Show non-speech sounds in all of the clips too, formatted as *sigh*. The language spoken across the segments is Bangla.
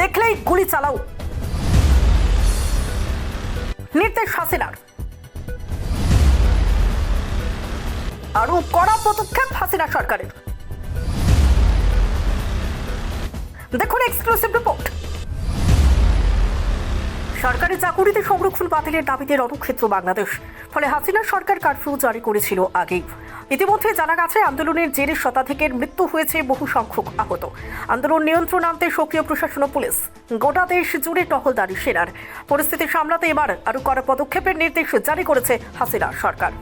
দেখলেই গুলি চালাও। নির্দেশ হাসিনার। আরও কড়া পদক্ষেপ হাসিনা সরকারের। দেখুন এক্সক্লুসিভ রিপোর্ট সরকারি চাকুরিতে সংরক্ষণ বাতিলের দাবিতে রণক্ষেত্র বাংলাদেশ। ফলে হাসিনা সরকার কারফিউ জারি করেছিল আগেই। ইতিমধ্যে জানা গেছে, আন্দোলনের জেরে শতাধিকের মৃত্যু হয়েছে বহু সংখ্যক আহত। আন্দোলন নিয়ন্ত্রণ আনতে সক্রিয় প্রশাসন ও পুলিশ। গোটা দেশ জুড়ে টহলদারি সেনার। পরিস্থিতি সামলাতে এবার আরও কড়া পদক্ষেপের নির্দেশ জারি করেছে হাসিনা সরকার।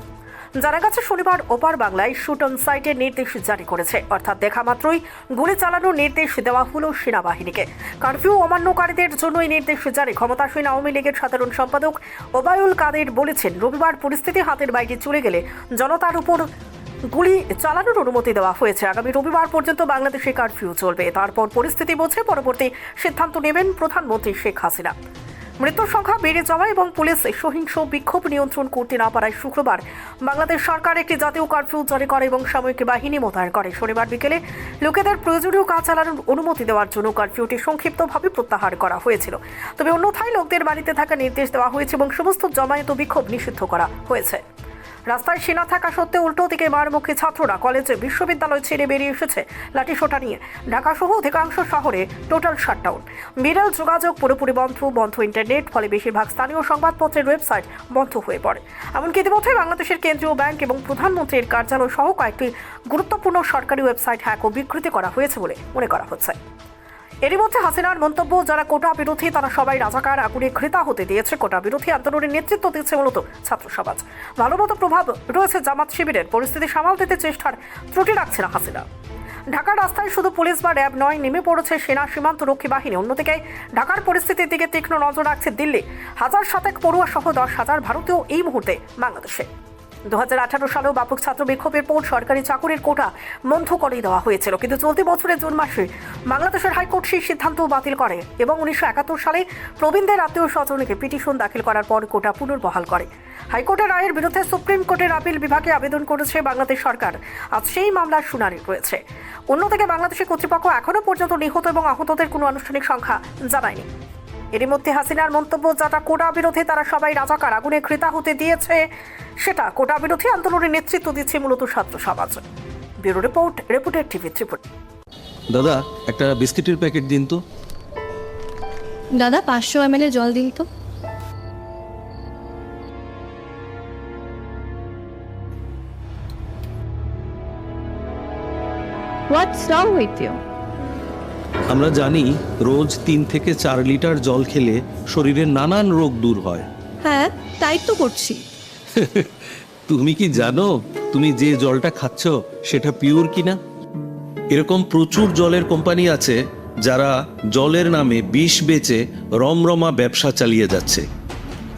জানা গেছে, শনিবার ওপার বাংলায় শুট অন সাইটের নির্দেশ জারি করেছে। অর্থাৎ দেখা মাত্রই গুলি চালানোর নির্দেশ দেওয়া হলো সেনাবাহিনীকে। কারফিউ অমান্যকারীদের জন্য এই নির্দেশ জারি। ক্ষমতাসীন আওয়ামী লীগের সাধারণ সম্পাদক ওবায়ুল কাদের বলেছেন, রবিবার পরিস্থিতি হাতের বাইরে চলে গেলে জনতার উপর গুলি চালানোর অনুমতি দেওয়া হয়েছে। আগামী রবিবার পর্যন্ত বাংলাদেশে কারফিউ চলবে। তারপর পরিস্থিতি বোঝে। পরবর্তী সিদ্ধান্ত নেবেন প্রধানমন্ত্রী শেখ হাসিনা। মৃত্যুর সংখ্যা বেড়ে যাওয়া এবং পুলিশ সহিংস বিক্ষোভ নিয়ন্ত্রণ করতে না পারায় শুক্রবার বাংলাদেশ সরকার একটি জাতীয় কারফিউ জারি করে এবং সাময়িক বাহিনী মোতায়েন করে। শনিবার বিকেলে লোকেদের প্রয়োজনীয় কাজ চালানোর অনুমতি দেওয়ার জন্য কারফিউটি সংক্ষিপ্তভাবে প্রত্যাহার করা হয়েছিল। তবে অন্যথায় লোকদের বাড়িতে থাকা নির্দেশ দেওয়া হয়েছে এবং সমস্ত জমায়েত বিক্ষোভ নিষিদ্ধ করা হয়েছে। রাস্তায় সেনা থাকা সত্ত্বেও উল্টো দিকে মারমুখী ছাত্ররা কলেজে বিশ্ববিদ্যালয় ছেড়ে বেরিয়ে এসেছে লাঠিসোঁটা নিয়ে। ঢাকা সহ অধিকাংশ শহরে টোটাল শাটডাউন। বিরল যোগাযোগ, পুরোপুরি বন্ধ বন্ধ ইন্টারনেট, ফলে বেশিরভাগ স্থানীয় সংবাদপত্রের ওয়েবসাইট বন্ধ হয়ে পড়ে। এমনকি ইতিমধ্যে বাংলাদেশের কেন্দ্রীয় ব্যাংক এবং প্রধানমন্ত্রীর কার্যালয় সহ কয়েকটি গুরুত্বপূর্ণ সরকারি ওয়েবসাইট হ্যাক ও বিকৃতি করা হয়েছে বলে মনে করা হচ্ছে। এরই মধ্যে হাসিনার মন্তব্য, যারা কোটা বিরোধী, তারা সবাই রাজাকার, আগুনে ঘৃতা হতে দিয়েছে। কোটা বিরোধী আন্দোলনের নেতৃত্ব দিচ্ছে মূলত ছাত্র সমাজ। ভালো মতো প্রভাব রয়েছে জামাত শিবিরের। পরিস্থিতি সামাল দিতে চেষ্টার ত্রুটি রাখছে না হাসিনা। ঢাকার রাস্তায় শুধু পুলিশ বা র্যাব নয়, নেমে পড়েছে সেনা সীমান্ত রক্ষী বাহিনী। অন্যদিকে ঢাকার পরিস্থিতির দিকে তীক্ষ্ণ নজর রাখছে দিল্লি। হাজার সাতেক পড়ুয়া সহ দশ হাজার ভারতীয় এই মুহূর্তে বাংলাদেশে। দু সালেও ব্যাপক ছাত্র বিক্ষোভের পর সরকারি চাকুরির কোটা বন্ধ করে দেওয়া হয়েছিল। কিন্তু চলতি বছরের জুন মাসে বাংলাদেশের হাইকোর্ট সেই সিদ্ধান্ত বাতিল করে এবং উনিশশো একাত্তর সালে প্রবীণদের আত্মীয় স্বজনকে পিটিশন দাখিল করার পর কোটা পুনর্বহাল করে। হাইকোর্টের রায়ের বিরুদ্ধে সুপ্রিম কোর্টের আপিল বিভাগে আবেদন করেছে বাংলাদেশ সরকার। আজ সেই মামলার শুনানি রয়েছে। অন্যদিকে বাংলাদেশের কর্তৃপক্ষ এখনও পর্যন্ত নিহত এবং আহতদের কোনো আনুষ্ঠানিক সংখ্যা জানায়নি। এরই মধ্যে হাসিনার মন্তব্য যারা কোটা বিরোধী তারা সবাই রাজাকার আগুনে ক্রেতা হতে দিয়েছে সেটা কোটা বিরোধী আন্দোলনের নেতৃত্ব দিচ্ছে মূলত ছাত্র সমাজ। ব্যুরো রিপোর্ট রিপোর্টের টিভি ত্রিপুরা। দাদা একটা বিস্কিটের প্যাকেট দিন তো। দাদা পাঁচশো এম জল দিন তো। হোয়াটস রং উইথ ইউ আমরা জানি রোজ তিন থেকে চার লিটার জল খেলে শরীরের নানান রোগ দূর হয়। হ্যাঁ তাই তো করছি। *laughs* তুমি কি জানো তুমি যে জলটা খাচ্ছ সেটা পিওর কিনা? এরকম প্রচুর জলের কোম্পানি আছে যারা জলের নামে বিষ বেচে রমরমা ব্যবসা চালিয়ে যাচ্ছে।